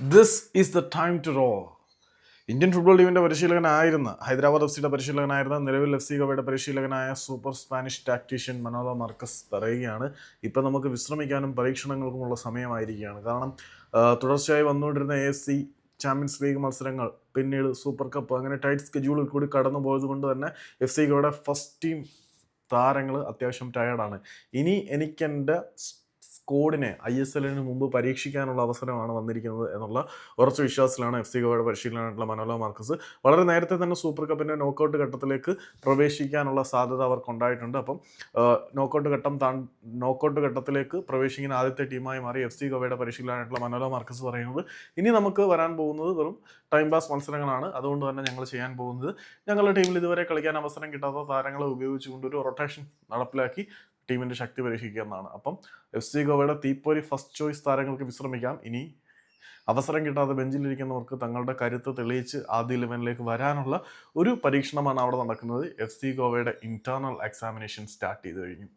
This is the time to roar Indian football ടീമിന്റെ പരിശീലകനായിരുന്ന Hyderabad F സിയുടെ പരിശീലകനായിരുന്ന നിലവിൽ എഫ് സി ഗോവയുടെ പരിശീലകനായ super Spanish tactician Manolo Marquez പറയുകയാണ്. ഇപ്പം നമുക്ക് വിശ്രമിക്കാനും പരീക്ഷണങ്ങൾക്കുമുള്ള സമയമായിരിക്കുകയാണ്. കാരണം തുടർച്ചയായി വന്നുകൊണ്ടിരുന്ന എ സി ചാമ്പ്യൻസ് ലീഗ് മത്സരങ്ങൾ പിന്നീട് സൂപ്പർ കപ്പ് അങ്ങനെ ടൈറ്റ് സ്കെഡ്യൂളിൽ കൂടി കടന്നു പോയത് കൊണ്ട് തന്നെ എഫ് സി ഗോയുടെ ഫസ്റ്റ് ടീം താരങ്ങൾ അത്യാവശ്യം ടയേർഡാണ് ഇനി എനിക്കെന്റെ സ്കോഡിനെ ഐ എസ് എല്ലിന് മുമ്പ് പരീക്ഷിക്കാനുള്ള അവസരമാണ് വന്നിരിക്കുന്നത് എന്നുള്ള ഉറച്ച വിശ്വാസത്തിലാണ് എഫ് സി ഗോയുടെ പരിശീലനമായിട്ടുള്ള മനോലോ മാർക്കസ് വളരെ നേരത്തെ തന്നെ സൂപ്പർ കപ്പിന്റെ നോക്കൗട്ട് ഘട്ടത്തിലേക്ക് പ്രവേശിക്കാനുള്ള സാധ്യത അവർക്കുണ്ടായിട്ടുണ്ട്. അപ്പം നോക്കൗട്ട് ഘട്ടം താൻ നോക്കൗട്ട് ഘട്ടത്തിലേക്ക് പ്രവേശിക്കുന്ന ആദ്യത്തെ ടീമായി മാറി എഫ് സി ഗോവയുടെ പരിശീലനമായിട്ടുള്ള മനോലോ മാർക്കസ് പറയുന്നത് ഇനി നമുക്ക് വരാൻ പോകുന്നത് വെറും ടൈം പാസ് മത്സരങ്ങളാണ്. അതുകൊണ്ട് തന്നെ ഞങ്ങൾ ചെയ്യാൻ പോകുന്നത് ഞങ്ങളുടെ ടീമിൽ ഇതുവരെ കളിക്കാൻ അവസരം കിട്ടാത്ത താരങ്ങളെ ഉപയോഗിച്ചുകൊണ്ട് ഒരു റൊട്ടേഷൻ നടപ്പിലാക്കി ടീമിന്റെ ശക്തി പരീക്ഷിക്കുക എന്നാണ്. അപ്പം എഫ് സി ഗോവയുടെ തീപ്പൊരി ഫസ്റ്റ് ചോയ്സ് താരങ്ങൾക്ക് വിശ്രമിക്കാം. ഇനി അവസരം കിട്ടാതെ ബെഞ്ചിലിരിക്കുന്നവർക്ക് തങ്ങളുടെ കരുത്ത് തെളിയിച്ച് ആദ്യ ഇലവനിലേക്ക് വരാനുള്ള ഒരു പരീക്ഷണമാണ് അവിടെ നടക്കുന്നത്. എഫ് സി ഗോവയുടെ ഇന്റേണൽ എക്സാമിനേഷൻ സ്റ്റാർട്ട് ചെയ്ത് കഴിഞ്ഞു.